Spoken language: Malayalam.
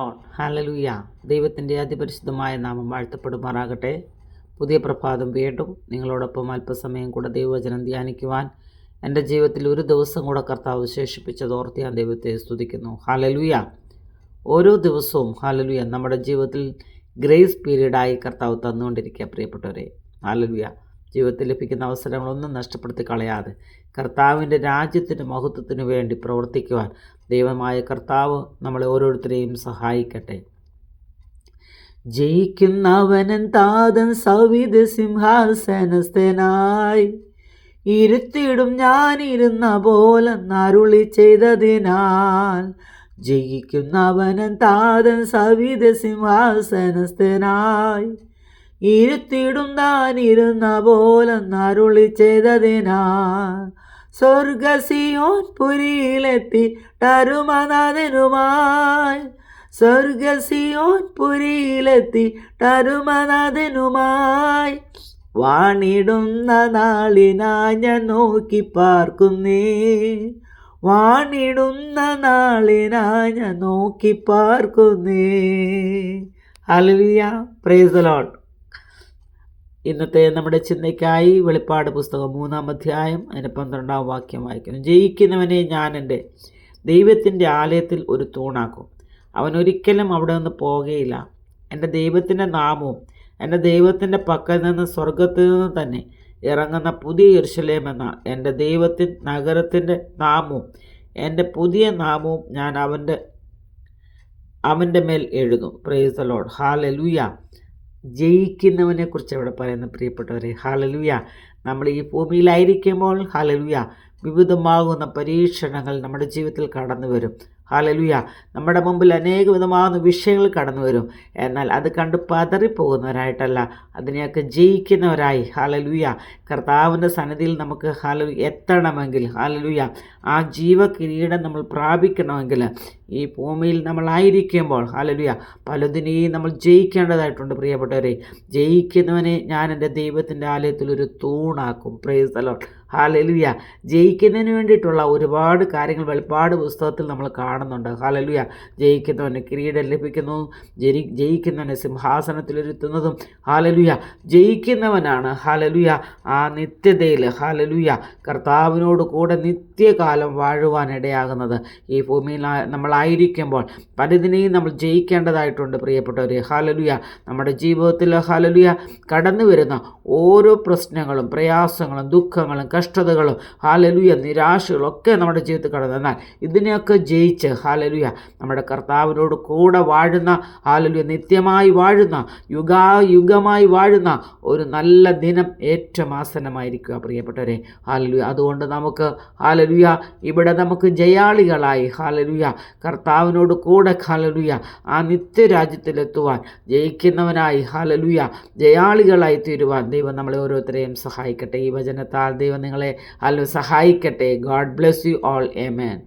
ഓൺ ഹാലലൂയ ദൈവത്തിന്റെ അതിപരിശുദ്ധമായ നാമം വാഴ്ത്തപ്പെടുമാറാകട്ടെ. പുതിയ പ്രഭാതം വീണ്ടും നിങ്ങളോടൊപ്പം അല്പസമയം കൂടെ ദൈവവചനം ധ്യാനിക്കുവാൻ എന്റെ ജീവിതത്തിൽ ഒരു ദിവസം കൂടെ കർത്താവ് വിശേഷിപ്പിച്ചത് ഓർത്ത് ഞാൻ ദൈവത്തെ സ്തുതിക്കുന്നു. ഹാലലുയ ഓരോ ദിവസവും ഹാലലുയ നമ്മുടെ ജീവിതത്തിൽ ഗ്രേസ് പീരീഡായി കർത്താവ് തന്നുകൊണ്ടിരിക്കുക പ്രിയപ്പെട്ടവരെ. ഹാലലുയ ജീവിതത്തിൽ ലഭിക്കുന്ന അവസരങ്ങളൊന്നും നഷ്ടപ്പെടുത്തി കളയാതെ കർത്താവിന്റെ രാജ്യത്തിന്റെ മഹത്വത്തിനു വേണ്ടി പ്രവർത്തിക്കുവാൻ ദൈവമായ കർത്താവ് നമ്മളെ ഓരോരുത്തരെയും സഹായിക്കട്ടെ. ജയിക്കുന്നവനൻ താതൻ സവിധ സിംഹാസനസ്ഥനായി ഇരുത്തിടും ഞാനിരുന്ന പോലെ നരുളി ചെയ്തതിനാൽ ജയിക്കുന്നവനൻ താതൻ സവിധ സിംഹാസനസ്ഥനായി ഇരുത്തിടും താനിരുന്ന പോലെ നരുളി ചെയ്തതിനാൽ സ്വർഗസിയോൻ പുരിയിലെത്തി ടരുമനാഥനുമായി സ്വർഗസിയോൻ പുരിയിലെത്തി ടരുമനാഥനുമായി വാണിടുന്ന നാളിനായി ഞാൻ നോക്കി പാർക്കുന്നേ. വാണിടുന്ന നാളിനായി ഞാൻ നോക്കി പാർക്കുന്നേ. അലിയ പ്രൈസ് ദി ലോർഡ് ഇന്നത്തെ നമ്മുടെ ചിന്തയ്ക്കായി വെളിപ്പാട് പുസ്തകം മൂന്നാം അധ്യായം അതിന് പന്ത്രണ്ടാം വാക്യം വായിക്കുന്നു. ജയിക്കുന്നവനെ ഞാൻ എന്റെ ദൈവത്തിന്റെ ആലയത്തിൽ ഒരു തൂണാക്കും. അവൻ ഒരിക്കലും അവിടെ നിന്ന് പോകുകയില്ല എന്റെ ദൈവത്തിന്റെ നാമവും എന്റെ ദൈവത്തിന്റെ പക്കൽ നിന്ന് സ്വർഗത്തിൽ നിന്ന് തന്നെ ഇറങ്ങുന്ന പുതിയ യെരുശലേം എന്ന എന്റെ ദൈവത്തിൻ നഗരത്തിന്റെ നാമവും എന്റെ പുതിയ നാമവും ഞാൻ അവന്റെ അവന്റെ മേൽ എഴുതും പ്രൈസ് ദ ലോഡ് ഹാലലൂയ ജയിക്കുന്നവനെ കുറിച്ച് ഇവിടെ പറയുന്ന പ്രിയപ്പെട്ടവരെ ഹാലലുയ നമ്മൾ ഈ ഭൂമിയിലായിരിക്കുമ്പോൾ ഹാലലുയ വിവിധമാകുന്ന പരീക്ഷണങ്ങൾ നമ്മുടെ ജീവിതത്തിൽ കടന്നു വരും. ഹാലലുയ നമ്മുടെ മുമ്പിൽ അനേക വിധമാകുന്ന വിഷയങ്ങൾ കടന്നു വരും. എന്നാൽ അത് കണ്ട് പതറിപ്പോകുന്നവരായിട്ടല്ല അതിനെയൊക്കെ ജയിക്കുന്നവരായി. ഹാലലുയ കർത്താവിന്റെ സന്നിധിയിൽ നമുക്ക് ഹാലലു എത്തണമെങ്കിൽ ഹാലലുയ ആ ജീവകിരീടം നമ്മൾ പ്രാപിക്കണമെങ്കിൽ ഈ ഭൂമിയിൽ നമ്മളായിരിക്കുമ്പോൾ ഹാലലുയ പലതിനെയും നമ്മൾ ജയിക്കേണ്ടതായിട്ടുണ്ട് പ്രിയപ്പെട്ടവരെ. ജയിക്കുന്നവനെ ഞാൻ എന്റെ ദൈവത്തിന്റെ ആലയത്തിൽ ഒരു തൂണാക്കും. പ്രേസ് ഹാലലുയ ജയിക്കുന്നതിന് വേണ്ടിയിട്ടുള്ള ഒരുപാട് കാര്യങ്ങൾ വെളിപ്പാട് പുസ്തകത്തിൽ നമ്മൾ കാണുന്നുണ്ട്. ഹാലലുയ ജയിക്കുന്നവന് കിരീടം ലഭിക്കുന്നു ജയി ജയിക്കുന്നവനെ സിംഹാസനത്തിലിരുത്തുന്നതും ഹാലലുയ ജയിക്കുന്നവനാണ്. ഹാലലുയ ആ നിത്യതയിൽ ഹാലലുയ കർത്താവിനോട് കൂടെ നിത്യകാലം വാഴുവാൻ ഇടയാകുന്നത്. ഈ ഭൂമിയിൽ നമ്മളായിരിക്കുമ്പോൾ പലതിനെയും നമ്മൾ ജയിക്കേണ്ടതായിട്ടുണ്ട് പ്രിയപ്പെട്ടവരെ. ഹാലലുയ നമ്മുടെ ജീവിതത്തിൽ ഹാലലുയ കടന്നു വരുന്ന ഓരോ പ്രശ്നങ്ങളും പ്രയാസങ്ങളും ദുഃഖങ്ങളും കഷ്ടതകളും ഹാലലുയ നിരാശകളും ഒക്കെ നമ്മുടെ ജീവിതത്തിൽ കടന്നു. എന്നാൽ ഇതിനെയൊക്കെ ജയിച്ച് ഹാലലുയ നമ്മുടെ കർത്താവിനോട് കൂടെ വാഴുന്ന ഹാലലുയ നിത്യമായി വാഴുന്ന യുഗായുഗമായി വാഴുന്ന ഒരു നല്ല ദിനം ഏറ്റവും ആസന്നമായിരിക്കുക പ്രിയപ്പെട്ടവരെ. ഹാലലുയ അതുകൊണ്ട് നമുക്ക് ഹാലലുയ ഇവിടെ നമുക്ക് ജയാളികളായി ഹാലലുയ കർത്താവിനോട് കൂടെ ഹാലലുയ ആ നിത്യരാജ്യത്തിലെത്തുവാൻ ജയിക്കുന്നവനായി ഹാലലുയ ജയാളികളായി തീരുവാൻ ദൈവം നമ്മളെ ഓരോരുത്തരെയും സഹായിക്കട്ടെ. ഈ വചനത്താൽ ദൈവം നിങ്ങളെ ഹലോ സഹായിക്കട്ടെ. God bless you all amen